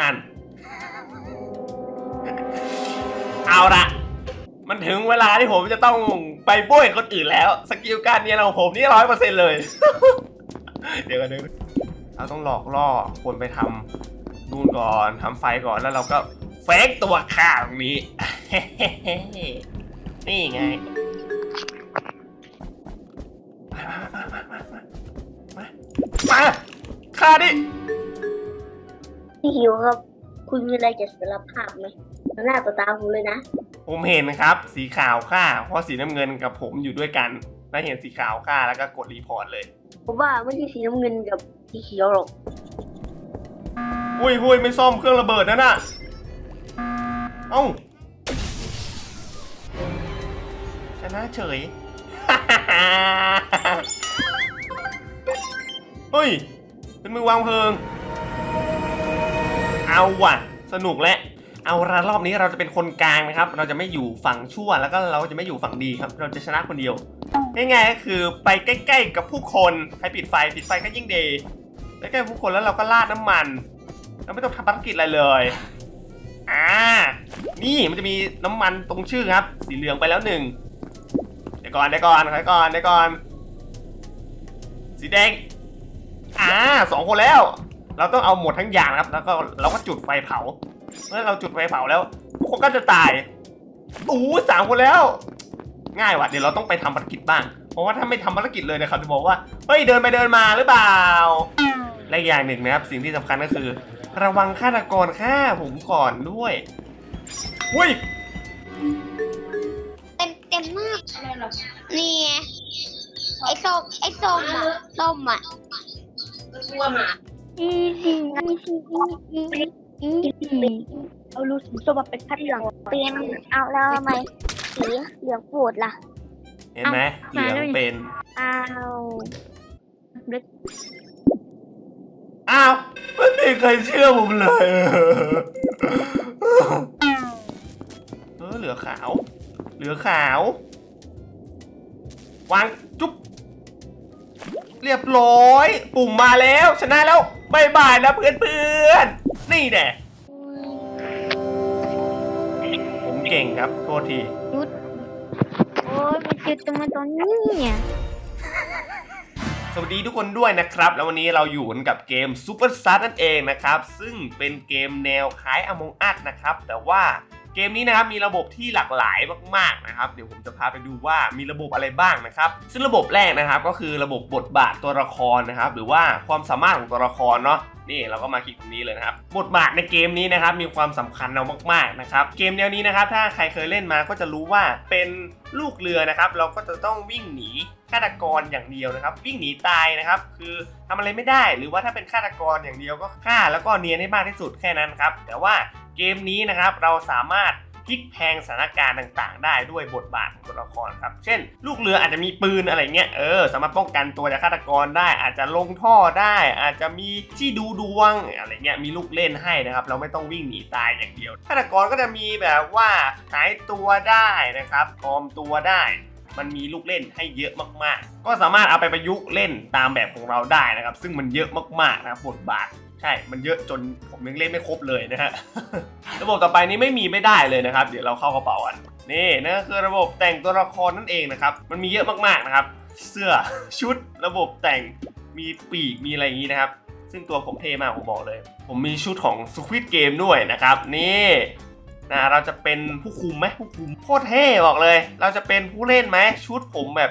นั่น เอาละมันถึงเวลาที่ผมจะต้องไปบ้วยคนอื่นแล้ว สกิลการเรียนของผมนี่ร้อยเปอร์เซ็นต์เลย เดี๋ยวกันนึงเราต้องหลอกล่อคนไปทำนู่นก่อนทำไฟก่อนแล้วเราก็เฟกตัวข้าตรงนี้ นี่ไงมามามามามามามาข้าดิ พี่หิวครับ คุณมีอะไรจะสารภาพไหมต่อหน้าต่อตาผมเลยนะ ผมเห็นครับ สีขาวค่าเพราะสีน้ำเงินกับผมอยู่ด้วยกันแล้วเห็นสีขาวค่าแล้วก็กดรีพอร์ตเลย ผมว่าไม่ใช่สีน้ำเงินกับสีเขียวหรอกอุ้ยอุ้ยไม่ซ่อมเครื่องระเบิดนั่นน่ะ เอ้าชนะเฉย เฮ้ย เป็นมือวางเพลิง เอาว่ะ สนุกและ เอาละรอบนี้เราจะเป็นคนกลางนะครับ เราจะไม่อยู่ฝั่งชั่วแล้วก็เราจะไม่อยู่ฝั่งดีครับ เราจะชนะคนเดียวง่ายๆก็คือไปใกล้ ๆ กับผู้คนใครปิดไฟปิดไฟก็ยิ่งดีใกล้ๆผู้คนแล้วเราก็ราดน้ำมัน เราไม่ต้องทำภารกิจอะไรเลยอ่านี่มันจะมีน้ำมันตรงชื่อครับ สีเหลืองไปแล้วหนึ่งเดี๋ยวก่อนเดี๋ยวก่อนเดี๋ยวก่อนเดี๋ยวก่อน สีแดงอ่าสองคนแล้ว เราต้องเอาหมดทั้งอย่างนะครับ แล้วก็เราก็จุดไฟเผา เมื่อเราจุดไฟเผาแล้วทุกคนก็จะตายอู้สามคนแล้ว ง่ายว่ะเดี๋ยวเราต้องไปทำภารกิจบ้าง เพราะว่าถ้าไม่ทำภารกิจเลยนะครับจะบอกว่า เฮ้ยเดินไปเดินมาหรือเปล่า และอย่างหนึ่งนะครับ สิ่งที่สำคัญก็คือ ระวังฆาตกรฆ่าผมก่อนด้วยอุ้ยเต็มเต็มมากนี่ไงไอ้ส้มไอ้ส้มอะส้มอะ อีสีอีสีอีอีอีเอาลูกสีส้มมาเป็นพัดเหลืองเปลี่ยนเอาแล้วทำไมสีเหลืองปูดล่ะ เห็นไหมเหลืองเป็นอ้าวอ้าวไม่มีใครเชื่อผมเลยเออเหลือขาว เหลือขาว วางจุ๊บ เรียบร้อย ปุ่มมาแล้วชนะแล้วบายบายนะเพื่อนเพื่อนๆนี่แน่ผมเก่งครับโทษทีโอ้ยมันจุดตรงมาตรงนี้เนี่ยสวัสดีทุกคนด้วยนะครับ แล้ววันนี้เราอยู่กันกับเกม Super s t a r นั่นเองนะครับ ซึ่งเป็นเกมแนวคล้าย Among Us นะครับ แต่ว่า เกมนี้นะครับมีระบบที่หลากหลายมากๆนะครับ เดี๋ยวผมจะพาไปดูว่ามีระบบอะไรบ้างนะครับ ซึ่งระบบแรกนะครับก็คือระบบบทบาทตัวละครนะครับ หรือว่าความสามารถของตัวละครเนาะนี่เราก็มาคลิกตรงนี้เลยนะครับบทบาทในเกมนี้นะครับมีความสำคัญเอามากๆนะครับเกมแนวนี้นะครับถ้าใครเคยเล่นมาก็จะรู้ว่าเป็นลูกเรือนะครับ เราก็จะต้องวิ่งหนี ฆาตกรอย่างเดียวนะครับ วิ่งหนีตายนะครับ คือทำอะไรไม่ได้หรือว่าถ้าเป็นฆาตกรอย่างเดียวก็ฆ่าแล้วก็เนียนให้มากที่สุดแค่นั้นครับ แต่ว่าเกมนี้นะครับเราสามารถพลิกแพงสถานการณ์ต่างๆ ได้ด้วยบทบาทของตัวละครครับ เช่น ลูกเรืออาจจะมีปืนอะไรเงี้ย เออ สามารถป้องกันตัวจากฆาตกรได้ อาจจะลงท่อได้ อาจจะมีที่ดูดวงอะไรเงี้ย มีลูกเล่นให้นะครับ เราไม่ต้องวิ่งหนีตายอย่างเดียว ฆาตกรก็จะมีแบบว่าหายตัวได้นะครับปลอมตัวได้ มันมีลูกเล่นให้เยอะมากๆ ก็สามารถเอาไปประยุกต์เล่นตามแบบของเราได้นะครับ ซึ่งมันเยอะมากๆนะครับบทบาทใช่ มันเยอะจนผมยังเล่นไม่ครบเลยนะฮะ ระบบต่อไปนี้ไม่มีไม่ได้เลยนะครับ เดี๋ยวเราเข้ากระเป๋ากันนี่นั่นก็คือระบบแต่งตัวละครนั่นเองนะครับ มันมีเยอะมากๆนะครับ เสื้อชุดระบบแต่งมีปีกมีอะไรอย่างนี้นะครับ ซึ่งตัวผมเท่มากผมบอกเลย ผมมีชุดของ Squid Game ด้วยนะครับ นี่ นะเราจะเป็นผู้คุมไหมผู้คุมโคตรเท่บอกเลย เราจะเป็นผู้เล่นไหมชุดผมแบบ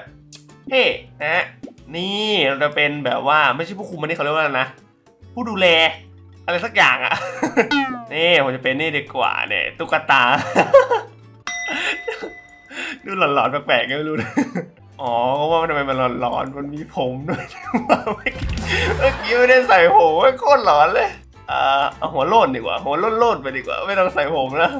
เท่นะฮะนี่เราจะเป็นแบบว่าไม่ใช่ผู้คุมอันนี้เขาเรียกว่าอะไรนะผู้ดูแลอะไรสักอย่างอะนี่ผมจะเป็นนี่ดีกว่าเนี่ยตุ๊กตา ดูหลอนๆแปลกๆก็ไม่รู้นะอ๋อก็ว่าทำไมมันหลอนๆมันมีผมด้วยเมื่อกี้ไม่ได้ใส่ผมโคตรหลอนเลย อ่อเอาหัวโล้นดีกว่า หัวโล้นๆไปดีกว่า ไม่ต้องใส่ผมนะ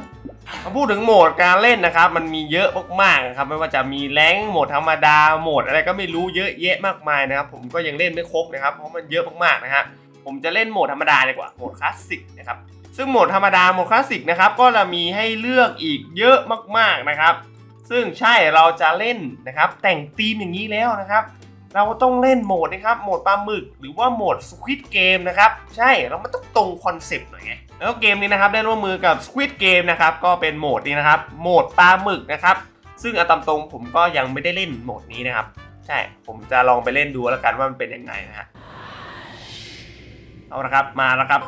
มาพูดถึงโหมดการเล่นนะครับ มันมีเยอะมากๆครับไม่ว่าจะมีแรงโหมดธรรมดาโหมดอะไรก็ไม่รู้เยอะแยะมากมายนะครับผมก็ยังเล่นไม่ครบนะครับเพราะมันเยอะมากๆนะฮะผมจะเล่นโหมดธรรมดาดีกว่าโหมดคลาสสิกนะครับซึ่งโหมดธรรมดาโหมดคลาสสิกนะครับก็จะมีให้เลือกอีกเยอะมากๆนะครับ ซึ่งใช่เราจะเล่นนะครับแต่งธีมอย่างนี้แล้วนะครับ เราต้องเล่นโหมดนะครับโหมดปลาหมึกหรือว่าโหมดสควิตเกมนะครับใช่เรามันต้องตรงคอนเซปต์หน่อยไงแล้วเกมนี้นะครับได้ร่วมมือกับ Squid Game นะครับก็เป็นโหมดนี้นะครับโหมดปลาหมึกนะครับซึ่งอาตามตรงผมก็ยังไม่ได้เล่นโหมดนี้นะครับ ใช่ผมจะลองไปเล่นดูแล้วกันว่ามันเป็นยังไงนะฮะเอาละครับมาแล้วครับ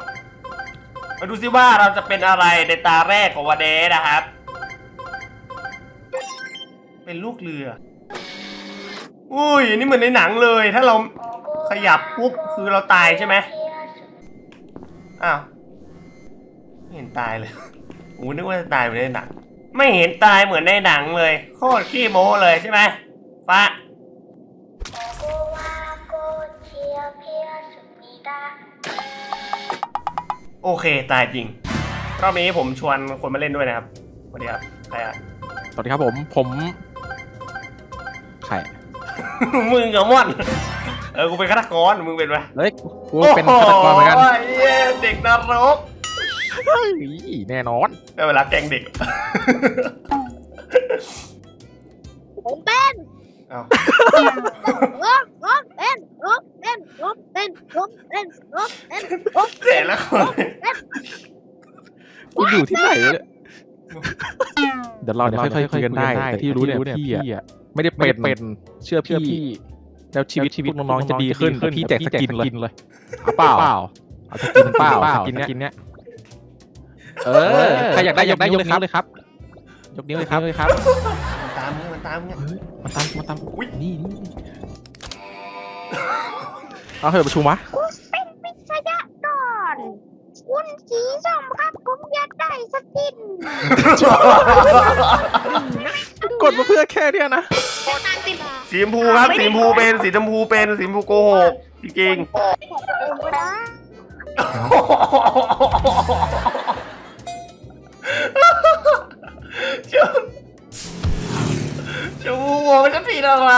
มาดูซิว่าเราจะเป็นอะไรในตาแรกของวันเดนะครับ เป็นลูกเรือ อุ้ยอันนี่เหมือนในหนังเลย ถ้าเราขยับปุ๊บคือเราตายใช่ไหมอ้าวไม่เห็นตายเลยโอ้นึกว่าจะตายเหมือนในหนัง ไม่เห็นตายเหมือนในหนังเลย โคตรขี้โม้เลยใช่ไหมฟ้าโอเคตายจริงรอบนี้ผมชวนคนมาเล่นด้วยนะครับสวัสดีครับใครอะสวัสดีครับผมผมไข่ มึงกับม่อน เออ กูเป็นฆาตกร มึงเป็นไหมเฮ้ยกูเป็นฆาตกรเหมือนกันโอ้ยเย้เด็กนรกเฮ้ยแน่นอน ได้เวลาแกล้งเด็กผมเป็นเอางบงบเป็นงบเป็นงบเป็นงบเป็นงบเป็นงบแต่ละคนกูอยู่ที่ไหนวะเนี่ยเดี๋ยวเราเดี๋ยวค่อยๆคุยกันได้ แต่ที่รู้เนี่ยพี่อะ ไม่ได้เป็นเชื่อพี่ แล้วชีวิตชีวิตน้องๆจะดีขึ้นแต่พี่แจกสกินเลยเอาเปล่าเอาสกินเปล่าสกินเนี้ยเออใครอยากได้อยากได้ยกนิ้วเลยครับยกนิ้วเลยครับเลยครับมันตามมึงมันตามมึงอะมาตามมาตามอุ๊ยนี่นี่เอาเถอะประชุมวะกูเป็นวิทยากรคุณสีส้มครับผมอยากได้สกิน กดมาเพื่อแค่เนี้ยนะตาติบาสีชมพูครับสีชมพูเป็นสีชมพูเป็นสีชมพูโกหกจริงนะๆชมชมพูโกหกจะผิดอะไร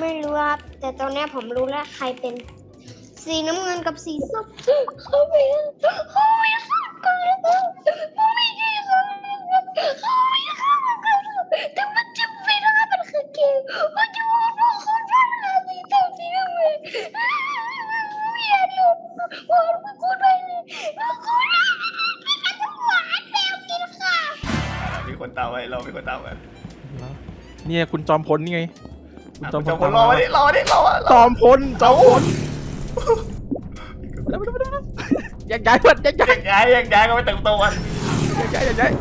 ไม่รู้ครับ แต่ตอนเนี้ยผมรู้แล้วใครเป็น สีน้ำเงินกับสีส้มเขาเป็นเขาไม่เข้ากัน ตามไว้เรามีคนตามไว้เนี่ยคุณจอมพลนี่ไงคุณจอมพจลอมพลรอไว้ดิรอไว้ดิรอไว้จอมพลจอมพลแยกย้ายเพื่อนแยกย้ายแยกย้ายแยกย้ายก็ไปเติมโตกันแยกย้ายแยกย้าย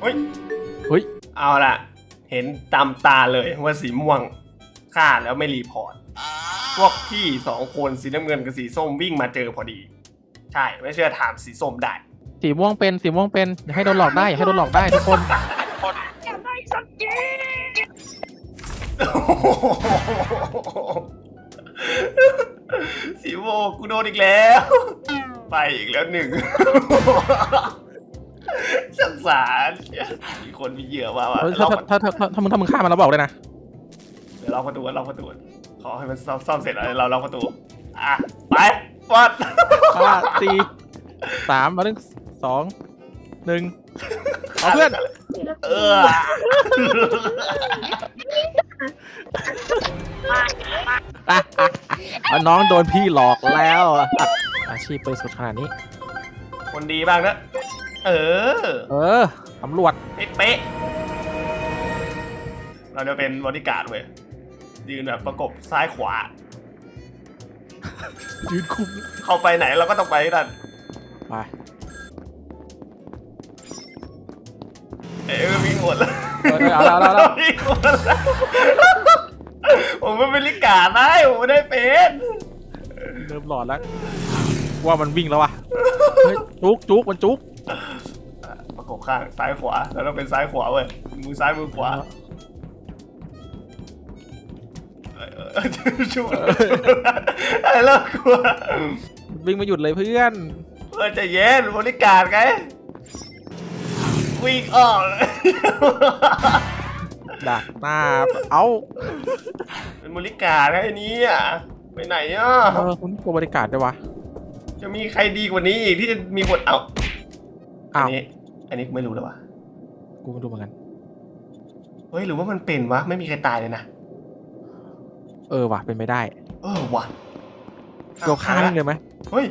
เฮ้ยเฮ้ยเอาล่ะ เห็นตามตาเลยว่าสีม่วงฆ่าแล้วไม่รีพอร์ต พวกพี่สองคนสีน้ำเงินกับสีส้มวิ่งมาเจอพอดี ใช่ไม่เชื่อถามสีส้มได้ สีม่วงเป็นสีม่วงเป็นอย่าให้โดนหลอกได้อย่าให้โดนหลอกได้ทุกคนจะได้สกินสีโมกูโดนอีกแล้ว ไปอีกแล้วหนึ่งสงสารมีคนมีเหยื่อมาว่ะเฮ้ยเราถ้าถ้าถ้าถ้าถ้ามึงถ้ามึงฆ่ามันแล้วบอกเลยนะ เดี๋ยวเราประตูเราประตู ขอให้มันซ่อมซ่อมเสร็จแล้วเราเราประตู อะ ไปปอดห้าสี่สามมาหนึ่งสองหนึ่งเอาเพื่อน เอออะอะอะน้องโดนพี่หลอกแล้วอะอาชีพบริสุทธิ์ขนาดนี้ คนดีบ้างนะ เออ เออตำรวจ เป๊ะๆเราจะเป็นบริการดเว้ย ยืนแบบประกบซ้ายขวา ยืนคุมเข้าไปไหนเราก็ต้องไปนั่นไปเอ้ยวิ่งหมดแล้วเออเอาแล้วเอาแล้วเอาแล้ววิ่งหมดแล้วผมไม่เป็นลิกาได้ผมไม่ได้เป็นเริ่มหลอนแล้วว่ามันวิ่งแล้วอะเฮ้ยจุกจุกมันจุกประกบข้างซ้ายขวาแล้วต้องเป็นซ้ายขวาเว้ยมือซ้ายมือขวา ช่วยไอ้เลิกกลัววิ่งไม่หยุดเลยเพื่อน เพื่อนใจะเย็นบริการไงวิ่งออกเลยดักหน้า เอาเป็นบริการไงนี่อะไปไหนอะเออคุณกลัวบริการด้วยวะจะมีใครดีกว่านี้อีกที่จะมีคนเอาอัอ้านวนี้ อันนี้กูไม่รู้แล้ววะกูไม่รู้เหมือนกัน เฮ้ยหรือว่ามันเป็นวะไม่มีใครตายเลยนะ เออว่ะเป็นไม่ได้เออว่ะเราฆ่ามันเลยไหมเฮ้ย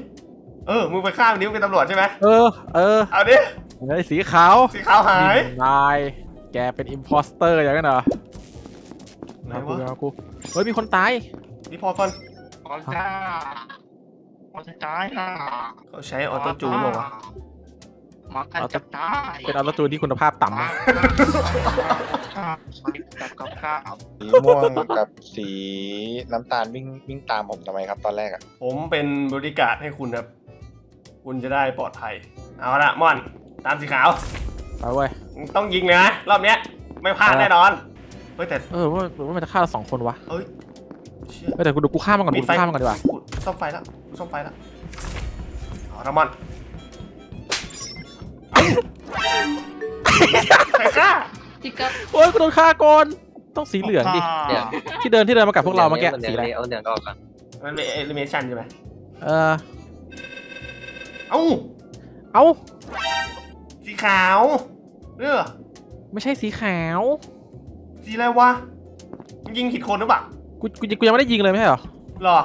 เออมึงไปฆ่ามันนิ้วเป็นตำรวจใช่ไหมเออ เออเอาดิเฮ้ยสีขาวสีขาวหายนายแกเป็นอิมพอสเตอร์อย่างนั้นเหรอไหนเอากูวะเอากูเฮ้ยมีคนตายนี่พอก่อนออจ้าออจะตายอะเขาใช้ออโต้จูนบอกว่าวะ มากันจะตายเป็นอัลตูนที่คุณภาพต่ำนะกับกับข้าวสีม่วงกับสีน้ำตาลวิ่งวิ่งตามผมทำไมครับตอนแรกอะผมเป็นบริการดให้คุณครับ คุณจะได้ปลอดภัย เอาละม่อน ตามสีขาวไปเว้ยต้องยิงเลยนะรอบเนี้ย ไม่พลาดแน่นอน เฮ้ยแต่ เออว่าว่ามันจะฆ่าเราสองคนวะเอ้ยเชื่อเฮ้ยแต่กูดูกูฆ่ามันก่อนปิกูดไฟฆ่ามันก่อนดีกว่ากูซ่อมไฟแล้วกูซ่อมไฟแล้วเอาละม่อน ใครฆ่าพี่กับโอ้ยกูโดนฆ่าก่อนต้องสีเหลืองดิเดี๋ยวที่เดินที่เดินมากับพวกเราเมื่อกี้สีอะไร เอาเหลืองออกก่อนมันเป็นเอลิเมชันใช่ไหมเออเอ้าเอ้า สีขาวเออไม่ใช่สีขาว สีอะไรวะมึงยิงผิดคนหรือเปล่ากูกูกูยังไม่ได้ยิงเลยไม่ใช่เหรอหรอ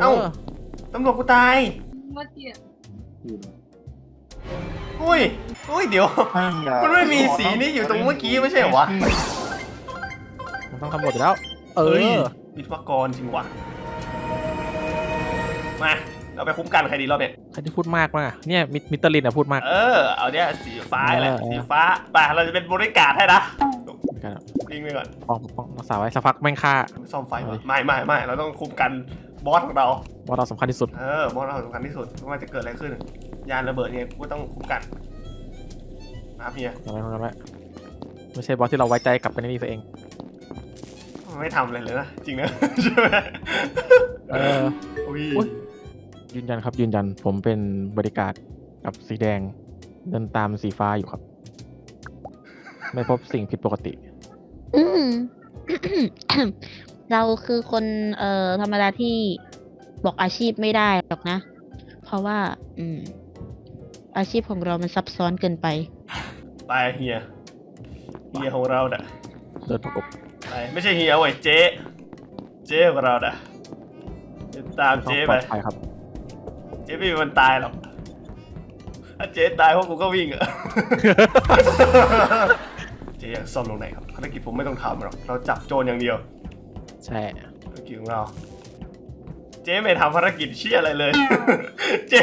เอ้า ตำรวจกูตาย มาเจีย อุ้ยอุ้ยเดี๋ยว มันไม่มีสีนี้อยู่ตรงเมื่อกี้ไม่ใช่เหรอวะมันต้องทำหมดอยู่แล้ว เอเอ้ยอวิศวกรจริงว่ะมาเราไปคุ้มกันใครดีรอบเนี้ยใครที่พูดมากมากเนี่ยมิมิสเตอร์ลินอะพูดมาก เออ เอาเนี่ยสีฟ้าแหละเออเออสีฟ้าไปเราจะเป็นบริการให้นะกันยิงไปก่อนป้องป้องรักษาไว้สักพักแม่งฆ่าซ่อมไฟเอาวะดิไม่ไม่ไม่เราต้องคุ้มกันบอสของเราว่าเราสำคัญที่สุด เออบอสเราสำคัญที่สุดไม่ว่าจะเกิดอะไรขึ้น ยานระเบิดเนี่ยกูก็ต้องคุ้มกันมาเพียอะไรพวกนั้นแหละไม่ใช่บอสที่เราไว้ใจกลับไปในนี่ซะเอง ไม่ทำอะไรเลยนะจริงนะใช่ไหมเออ อุ้ยอุ๊ย ยืนยันครับยืนยันผมเป็นบริการกับสีแดง เดินตามสีฟ้าอยู่ครับ ไม่พบสิ่งผิดปกติ อืม เราคือคนเอ่อธรรมดาที่บอกอาชีพไม่ได้หรอกนะ เพราะว่า อืม อาชีพของเรามันซับซ้อนเกินไปไปเฮียเฮียของเราน่ะเดินประกบไปไม่ใช่เฮียเว้ยเจ๊เจ๊ของเราน่ะเดินตามต้องเจ๊ปไปลอดภัยครับ เจ๊ไม่มีวันตายหรอกถ้าเจ๊ตายพวกกูก็วิ่งอะเจ๊อยากซ่อมตรงไหนครับภารกิจผมไม่ต้องทำหรอกเราจับโจรอย่างเดียวใช่ภารกิจของเรา เจ๊ไม่ทำภารกิจเชี่ยอะไรเลย เจ๊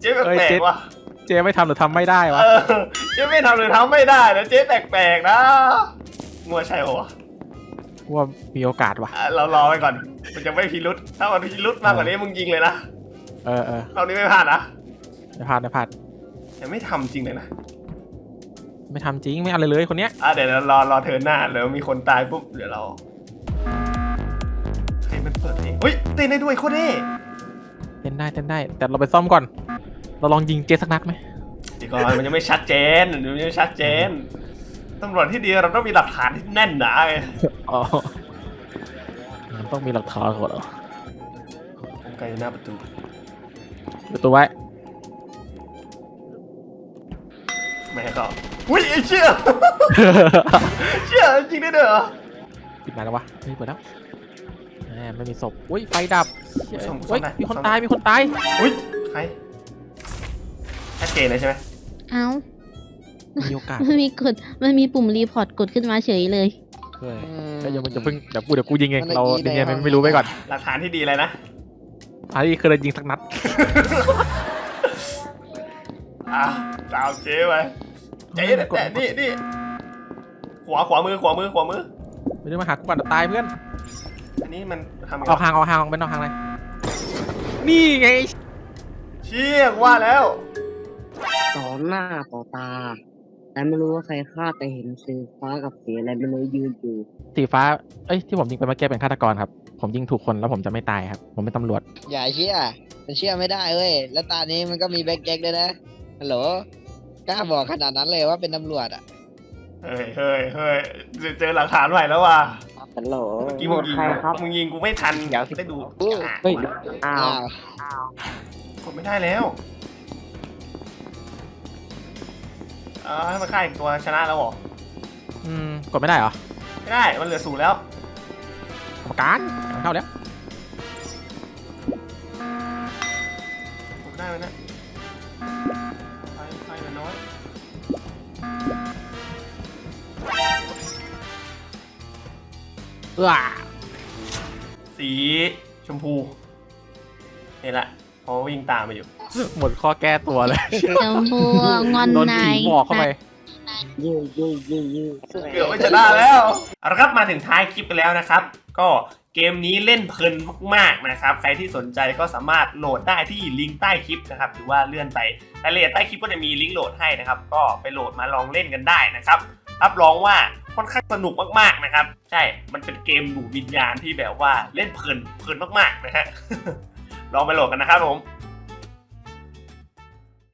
เจ๊แปลกๆว่ะ เจไม่ทำหรือทำไม่ได้วะ เออเจ๊ไม่ทำหรือทำไม่ได้นะเจ๊แปลกๆนะงัวใช่ปะวะว่ามีโอกาสวะอะเรารอไปก่อน มันจะไม่พิรุษถ้ามันพิรุษมากกว่านี้มึงยิงเลยนะเออเออเรานี้ไม่พลาดนะไม่พลาดไม่พลาดแต่ไม่ทำจริงเลยนะไม่ทำจริงไม่อะไรเลยคนเนี้ยอะเดี๋ยวเรารอรอเทิร์นหน้าแล้วมีคนตายปุ๊บเดี๋ยวเราใครมันเปิดเพลงเฮ้ยเต้นได้ด้วยโคตรเท่เต้นได้เต้นได้ แต่เราไปซ่อมก่อน เราลองยิงเจสักนัดไหมเดี๋ยวก่อนมันยังไม่ชัดเจนมันยังไม่ชัดเจนตำรวจที่ดีเราต้องมีหลักฐานที่แน่นหนาไงอ๋อมันต้องมีหลักฐานก่อนเหรอผมไกลอยู่หน้าประตูประตูไว้ไม่ให้เข้าอุ้ยไอ้เชี่ยเชี่ยจริงได้ด้วยเหรอปิดไหนแล้ววะเฮ้ยเปิดแล้วแหมไม่มีศพอุ้ยไฟดับเชี่ยซ่อมซ่อเฮ้ยมได้มีคนซ่อมได้ตายมีคนตาย อุ้ยใคร ชัดเจนเลยใช่ไหมเอ้ามีโอกาสมันมีกด มันมีปุ่มรีพอร์ตกดขึ้นมาเฉยเลยเฮ้ยก็ยังจะเพิ่งเดี๋ยวกูเดี๋ยวกูยิงเองมันเราได้ยิเดี๋นยวได้ไม่รู้ไว้ก่อนหลักฐานที่ดีเลยนะอันนี้คือเรายิงสักนัดอะตามเจ๊ไปเจ๊แต่นี่นี่ขวาขวามือขวามือขวามือ ไม่ได้มาหากูก่อนเดี๋ยวตายเพื่อนอันนี้มันทำไงเอาห่างเอาห่างเป็นเอาห่างเลยนี่ไงเชี่ยว่าแล้ว ต่อหน้าต่อตา แต่ไม่รู้ว่าใครฆ่าแต่เห็นสีฟ้ากับสีอะไรไม่รู้ยืนอยู่ สีฟ้า เอ้ยที่ผมยิงไปเมื่อกี้เป็นฆาตกรครับ ผมยิงถูกคนแล้วผมจะไม่ตายครับ ผมเป็นตำรวจ อย่าเชื่อมันเชื่อไม่ได้เว้ย แล้วตานี้มันก็มีแบ็คแจ็คด้วยนะ ฮัลโหล กล้าบอกขนาดนั้นเลยว่าเป็นตำรวจอะ เฮ้ยเฮ้ยเฮ้ยเจอเจอหลักฐานใหม่แล้วว่ะฮัลโหลเมื่อกี้มึงยิงมึงยิงกูไม่ทันเดี๋ยวได้ดูเฮ้ยเฮ้ยอ้าวกดไม่ได้แล้ว อ่าให้มาฆ่าอีกตัวชนะแล้วเหรอ อืมกดไม่ได้เหรอไม่ได้ มันเหลือศูนย์แล้ว กรรมการเข้าแล้วกดได้ไหมเนะไฟไฟเหลือน้อยเอื้อสีชมพูนี่แหละเพราะวิ่งตามมาอยู่ หมดข้อแก้ตัวเลยชมพูงอนโดนนาผียบอกเข้าไปยืดยืดยืดยืดเกือบไม่ชนะแล้วเอาละครับมาถึงท้ายคลิปกันแล้วนะครับ ก็เกมนี้เล่นเพลินมากๆนะครับ ใครที่สนใจก็สามารถโหลดได้ที่ลิงก์ใต้คลิปนะครับหรือว่าเลื่อนไปรายละเอียดใต้คลิปก็จะมีลิงก์โหลดให้นะครับ ก็ไปโหลดมาลองเล่นกันได้นะครับ รับรองว่าค่อนข้างสนุกมากๆนะครับ ใช่ มันเป็นเกมหนูวิญญาณที่แบบว่าเล่นเพลินเพลินมากๆนะฮะ ลองไปโหลดกันนะครับผม